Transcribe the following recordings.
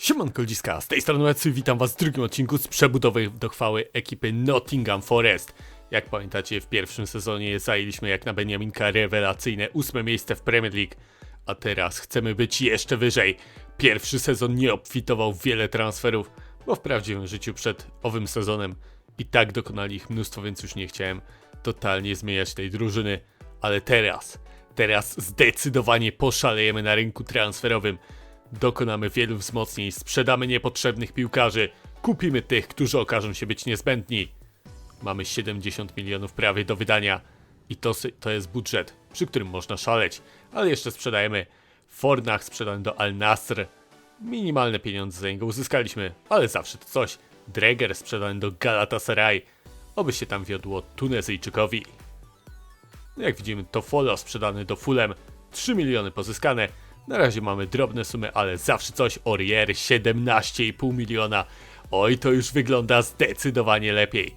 Siemanko Liska, z tej strony Lecy, witam was w drugim odcinku z przebudowy do chwały ekipy Nottingham Forest. Jak pamiętacie, w pierwszym sezonie zajęliśmy jak na Beniaminka rewelacyjne ósme miejsce w Premier League, a teraz chcemy być jeszcze wyżej. Pierwszy sezon nie obfitował w wiele transferów, bo w prawdziwym życiu przed owym sezonem i tak dokonali ich mnóstwo, więc już nie chciałem totalnie zmieniać tej drużyny. Ale teraz, teraz zdecydowanie poszalejemy na rynku transferowym. Dokonamy wielu wzmocnień, sprzedamy niepotrzebnych piłkarzy, kupimy tych, którzy okażą się być niezbędni. Mamy 70 milionów prawie do wydania i to, to jest budżet, przy którym można szaleć, ale jeszcze sprzedajemy Fornach sprzedany do Al Nasr. Minimalne pieniądze za niego uzyskaliśmy, ale zawsze to coś. Dreger sprzedany do Galatasaray. Oby się tam wiodło Tunezyjczykowi. Jak widzimy, to Folo sprzedany do Fulham, 3 miliony pozyskane. Na razie mamy drobne sumy, ale zawsze coś. Orier 17,5 miliona. Oj, to już wygląda zdecydowanie lepiej.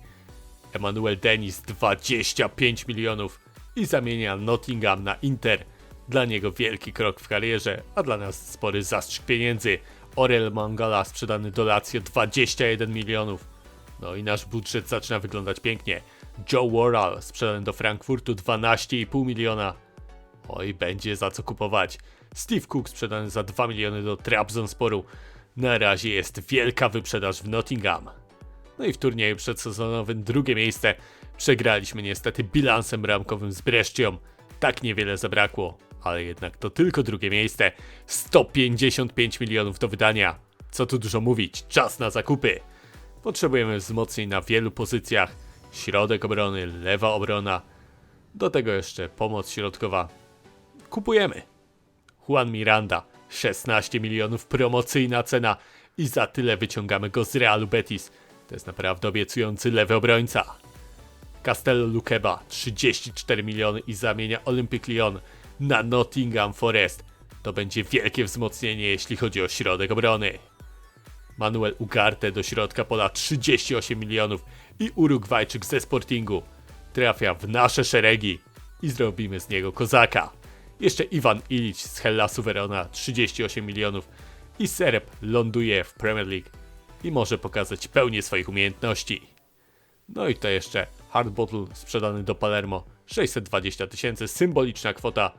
Emmanuel Dennis 25 milionów i zamienia Nottingham na Inter. Dla niego wielki krok w karierze, a dla nas spory zastrzyk pieniędzy. Orel Mangala sprzedany do Lazio 21 milionów. No i nasz budżet zaczyna wyglądać pięknie. Joe Worrell sprzedany do Frankfurtu 12,5 miliona. Oj, będzie za co kupować. Steve Cook sprzedany za 2 miliony do Trabzonsporu. Na razie jest wielka wyprzedaż w Nottingham. No i w turnieju przedsezonowym drugie miejsce. Przegraliśmy niestety bilansem bramkowym z Breszcią. Tak niewiele zabrakło, ale jednak to tylko drugie miejsce. 155 milionów do wydania. Co tu dużo mówić, czas na zakupy. Potrzebujemy wzmocnień na wielu pozycjach. Środek obrony, lewa obrona. Do tego jeszcze pomoc środkowa. Kupujemy. Juan Miranda, 16 milionów promocyjna cena i za tyle wyciągamy go z Realu Betis. To jest naprawdę obiecujący lewy obrońca. Castello Lukeba, 34 miliony i zamienia Olympic Lyon na Nottingham Forest. To będzie wielkie wzmocnienie, jeśli chodzi o środek obrony. Manuel Ugarte do środka pola 38 milionów i Urugwajczyk ze Sportingu trafia w nasze szeregi i zrobimy z niego kozaka. Jeszcze Iwan Ilić z Hellasu Verona 38 milionów i Serb ląduje w Premier League i może pokazać pełnię swoich umiejętności. No i to jeszcze Hard Bottle sprzedany do Palermo 620 tysięcy, symboliczna kwota,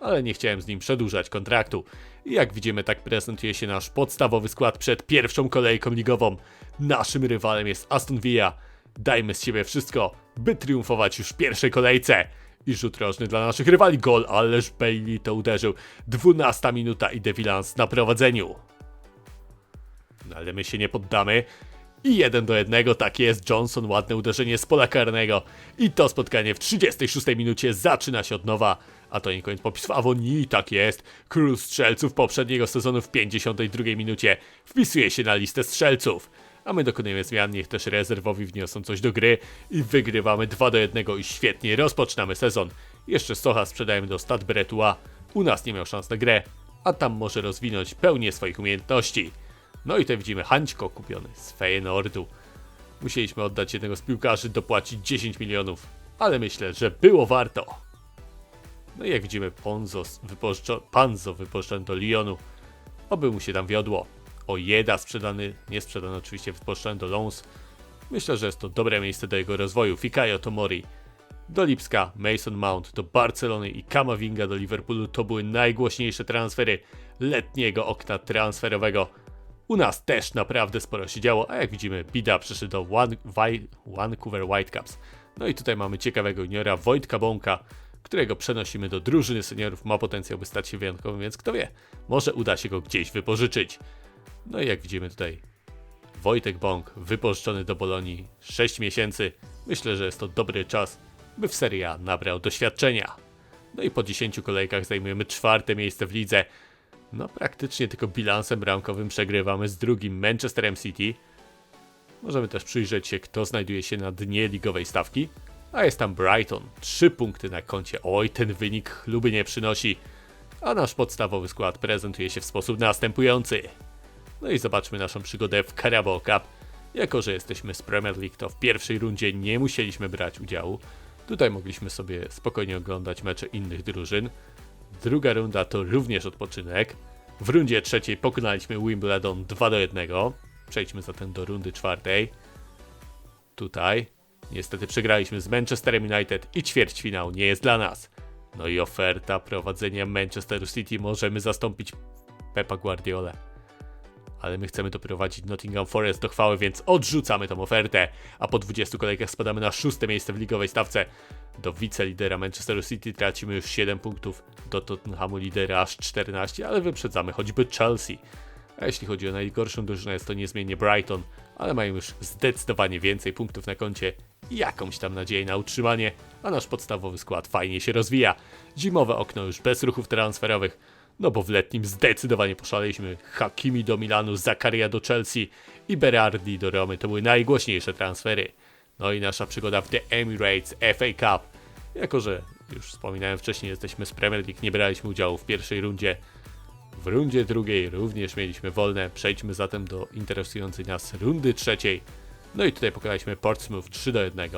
ale nie chciałem z nim przedłużać kontraktu. I jak widzimy, tak prezentuje się nasz podstawowy skład przed pierwszą kolejką ligową. Naszym rywalem jest Aston Villa. Dajmy z siebie wszystko, by triumfować już w pierwszej kolejce. I rzut rożny dla naszych rywali. Gol, ależ Bailey to uderzył. 12 minuta i De Villans na prowadzeniu. No ale my się nie poddamy. I jeden do jednego, tak jest, Johnson, ładne uderzenie z pola karnego. I to spotkanie w 36 minucie zaczyna się od nowa. A to nie koniec popisu Awonii, tak jest. Król strzelców poprzedniego sezonu w 52 minucie wpisuje się na listę strzelców. A my dokonujemy zmian, niech też rezerwowi wniosą coś do gry i wygrywamy 2 do 1 i świetnie rozpoczynamy sezon. Jeszcze Socha sprzedajemy do Stade Bretua. U nas nie miał szans na grę, a tam może rozwinąć pełnię swoich umiejętności. No i tutaj widzimy Hańćko kupiony z Feyenoordu. Musieliśmy oddać jednego z piłkarzy, dopłacić 10 milionów, ale myślę, że było warto. No i jak widzimy, Ponzo wypożyczo- Panzo wypożyczony do Lyonu. Oby mu się tam wiodło. Ojeda sprzedany, nie sprzedany oczywiście, wypożyczony do Lons. Myślę, że jest to dobre miejsce do jego rozwoju. Fikayo Tomori do Lipska, Mason Mount do Barcelony i Kamavinga do Liverpoolu to były najgłośniejsze transfery letniego okna transferowego. U nas też naprawdę sporo się działo, a jak widzimy, Bida przeszedł do Wan- Waj- Vancouver Whitecaps. No i tutaj mamy ciekawego juniora Wojtka Bąka, którego przenosimy do drużyny seniorów. Ma potencjał, by stać się wyjątkowym, więc kto wie, może uda się go gdzieś wypożyczyć. No i jak widzimy tutaj, Wojtek Bąk wypożyczony do Bolonii 6 miesięcy. Myślę, że jest to dobry czas, by w Serie nabrał doświadczenia. No i po 10 kolejkach zajmujemy czwarte miejsce w lidze. No praktycznie tylko bilansem bramkowym przegrywamy z drugim Manchesterem City. Możemy też przyjrzeć się, kto znajduje się na dnie ligowej stawki. A jest tam Brighton, 3 punkty na koncie. Oj, ten wynik chluby nie przynosi. A nasz podstawowy skład prezentuje się w sposób następujący. No i zobaczmy naszą przygodę w Carabao Cup. Jako, że jesteśmy z Premier League, to w pierwszej rundzie nie musieliśmy brać udziału. Tutaj mogliśmy sobie spokojnie oglądać mecze innych drużyn. Druga runda to również odpoczynek. W rundzie trzeciej pokonaliśmy Wimbledon 2 do 1. Przejdźmy zatem do rundy czwartej. Tutaj niestety przegraliśmy z Manchesterem United i ćwierćfinał nie jest dla nas. No i oferta prowadzenia Manchester City możemy zastąpić Pepa Guardiola. Ale my chcemy doprowadzić Nottingham Forest do chwały, więc odrzucamy tą ofertę. A po 20 kolejkach spadamy na szóste miejsce w ligowej stawce. Do wicelidera Manchester City tracimy już 7 punktów, do Tottenhamu lidera aż 14, ale wyprzedzamy choćby Chelsea. A jeśli chodzi o najgorszą drużynę, jest to niezmiennie Brighton, ale mają już zdecydowanie więcej punktów na koncie i jakąś tam nadzieję na utrzymanie, a nasz podstawowy skład fajnie się rozwija. Zimowe okno już bez ruchów transferowych, no bo w letnim zdecydowanie poszaleliśmy. Hakimi do Milanu, Zakaria do Chelsea i Berardi do Romy to były najgłośniejsze transfery. No i nasza przygoda w The Emirates FA Cup. Jako, że już wspominałem wcześniej, jesteśmy z Premier League, nie braliśmy udziału w pierwszej rundzie. W rundzie drugiej również mieliśmy wolne. Przejdźmy zatem do interesującej nas rundy trzeciej. No i tutaj pokonaliśmy Portsmouth 3 do 1,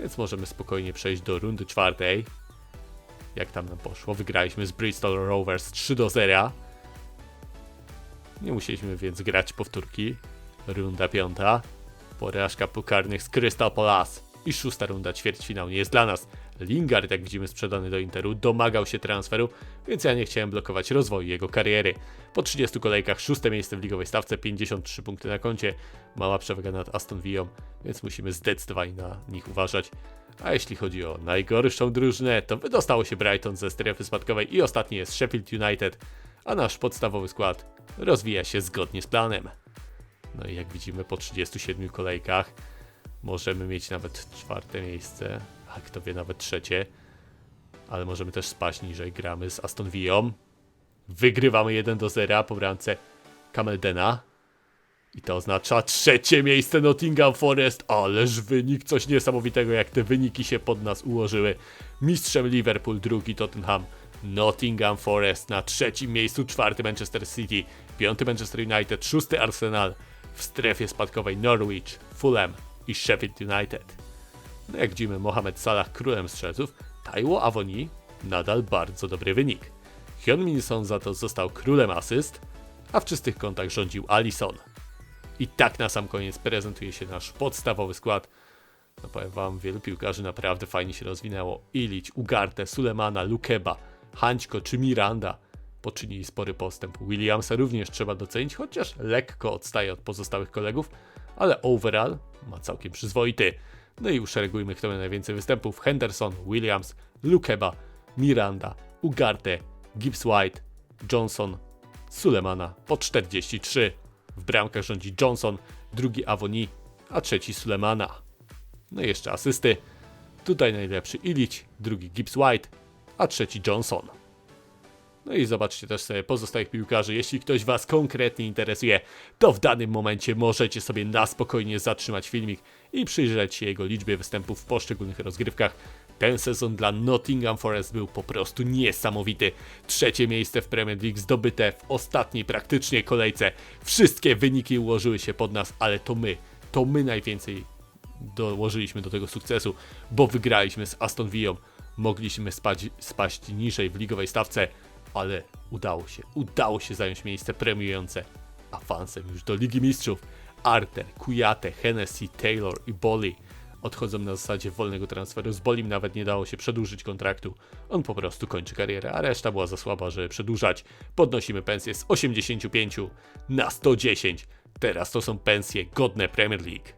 więc możemy spokojnie przejść do rundy czwartej. Jak tam nam poszło? Wygraliśmy z Bristol Rovers 3 do 0. Nie musieliśmy więc grać powtórki. Runda piąta. Porażka pukarnych z Crystal Palace. I szósta runda ćwierćfinał nie jest dla nas. Lingard, jak widzimy, sprzedany do Interu, domagał się transferu, więc ja nie chciałem blokować rozwoju jego kariery. Po 30 kolejkach szóste miejsce w ligowej stawce, 53 punkty na koncie, mała przewaga nad Aston Villą, więc musimy zdecydowanie na nich uważać. A jeśli chodzi o najgorszą drużynę, to wydostało się Brighton ze strefy spadkowej i ostatni jest Sheffield United, a nasz podstawowy skład rozwija się zgodnie z planem. No i jak widzimy po 37 kolejkach możemy mieć nawet czwarte miejsce, a kto wie nawet trzecie, ale możemy też spaść niżej. Gramy z Aston Villą, wygrywamy 1 do 0 po bramce Cameldena. I to oznacza trzecie miejsce Nottingham Forest. Ależ wynik, coś niesamowitego, jak te wyniki się pod nas ułożyły. Mistrzem Liverpool, drugi Tottenham, Nottingham Forest na trzecim miejscu, czwarty Manchester City, piąty Manchester United, szósty Arsenal, w strefie spadkowej Norwich, Fulham i Sheffield United. No jak widzimy, Mohamed Salah królem strzelców, Taiwo Avoni nadal bardzo dobry wynik. Hyun Min Son za to został królem asyst, a w czystych kątach rządził Alisson. I tak na sam koniec prezentuje się nasz podstawowy skład. No powiem wam, wielu piłkarzy naprawdę fajnie się rozwinęło. Ilić, Ugarte, Sulemana, Lukeba, Hańćko czy Miranda poczynili spory postęp. Williamsa również trzeba docenić, chociaż lekko odstaje od pozostałych kolegów, ale overall ma całkiem przyzwoity. No i uszeregujmy, kto ma najwięcej występów. Henderson, Williams, Lukeba, Miranda, Ugarte, Gibbs White, Johnson, Sulemana po 43. W bramkach rządzi Johnson, drugi Avoni, a trzeci Sulemana. No i jeszcze asysty. Tutaj najlepszy Ilić, drugi Gibbs White, a trzeci Johnson. No i zobaczcie też sobie pozostałych piłkarzy. Jeśli ktoś Was konkretnie interesuje, to w danym momencie możecie sobie na spokojnie zatrzymać filmik i przyjrzeć się jego liczbie występów w poszczególnych rozgrywkach. Ten sezon dla Nottingham Forest był po prostu niesamowity. Trzecie miejsce w Premier League zdobyte w ostatniej praktycznie kolejce. Wszystkie wyniki ułożyły się pod nas, ale to my, to my najwięcej dołożyliśmy do tego sukcesu, bo wygraliśmy z Aston Villą. Mogliśmy spać, spaść niżej w ligowej stawce, ale udało się, udało się zająć miejsce premiujące awansem już do Ligi Mistrzów. Arter, Kujate, Hennessy, Taylor i Bolly odchodzą na zasadzie wolnego transferu. Z Bolim nawet nie dało się przedłużyć kontraktu. On po prostu kończy karierę, a reszta była za słaba, żeby przedłużać. Podnosimy pensję z 85 na 110. Teraz to są pensje godne Premier League.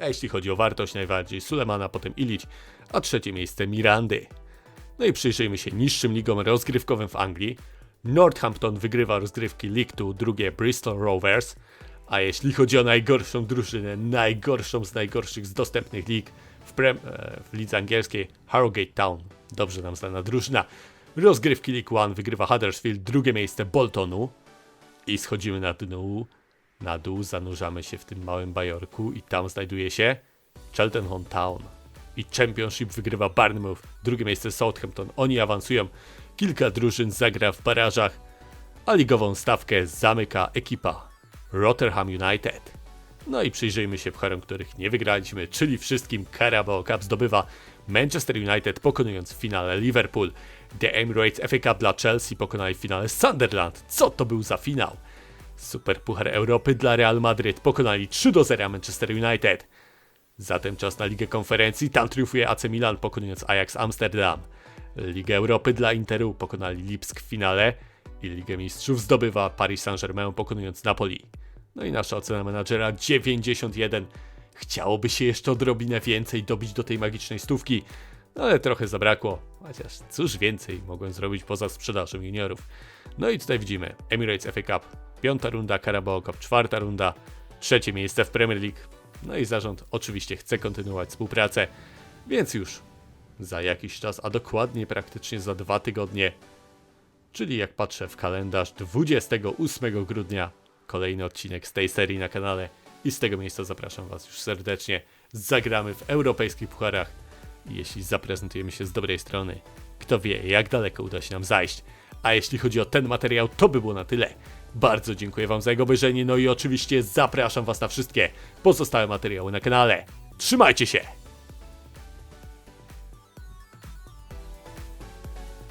A jeśli chodzi o wartość, najbardziej Sulemana, potem Ilić, a trzecie miejsce Mirandy. No i przyjrzyjmy się niższym ligom rozgrywkowym w Anglii. Northampton wygrywa rozgrywki League 2, drugie Bristol Rovers. A jeśli chodzi o najgorszą drużynę, najgorszą z najgorszych z dostępnych lig w, prem, e, w lidze angielskiej, Harrogate Town, dobrze nam znana drużyna. Rozgrywki League One wygrywa Huddersfield, drugie miejsce Boltonu. I schodzimy na dół, na dół, zanurzamy się w tym małym bajorku i tam znajduje się Cheltenham Town. I Championship wygrywa Barnmouth, drugie miejsce Southampton. Oni awansują, kilka drużyn zagra w barażach, a ligową stawkę zamyka ekipa Rotherham United. No i przyjrzyjmy się pcharom, których nie wygraliśmy, czyli wszystkim Carabao Cup zdobywa Manchester United pokonując w finale Liverpool. The Emirates FA Cup dla Chelsea pokonali w finale Sunderland. Co to był za finał? Super Puchar Europy dla Real Madryt pokonali 3 do 0 Manchester United. Zatem czas na Ligę Konferencji, tam triumfuje AC Milan pokonując Ajax Amsterdam. Ligę Europy dla Interu pokonali Lipsk w finale i Ligę Mistrzów zdobywa Paris Saint-Germain pokonując Napoli. No i nasza ocena menadżera 91. Chciałoby się jeszcze odrobinę więcej dobić do tej magicznej stówki, no ale trochę zabrakło. Chociaż cóż więcej mogłem zrobić poza sprzedażą juniorów. No i tutaj widzimy Emirates FA Cup, piąta runda, Carabao Cup, czwarta runda, trzecie miejsce w Premier League. No i zarząd oczywiście chce kontynuować współpracę, więc już za jakiś czas, a dokładnie praktycznie za dwa tygodnie, czyli jak patrzę w kalendarz 28 grudnia, kolejny odcinek z tej serii na kanale i z tego miejsca zapraszam Was już serdecznie. Zagramy w europejskich pucharach jeśli zaprezentujemy się z dobrej strony, kto wie jak daleko uda się nam zajść. A jeśli chodzi o ten materiał, to by było na tyle. Bardzo dziękuję Wam za jego obejrzenie, no i oczywiście zapraszam Was na wszystkie pozostałe materiały na kanale. Trzymajcie się!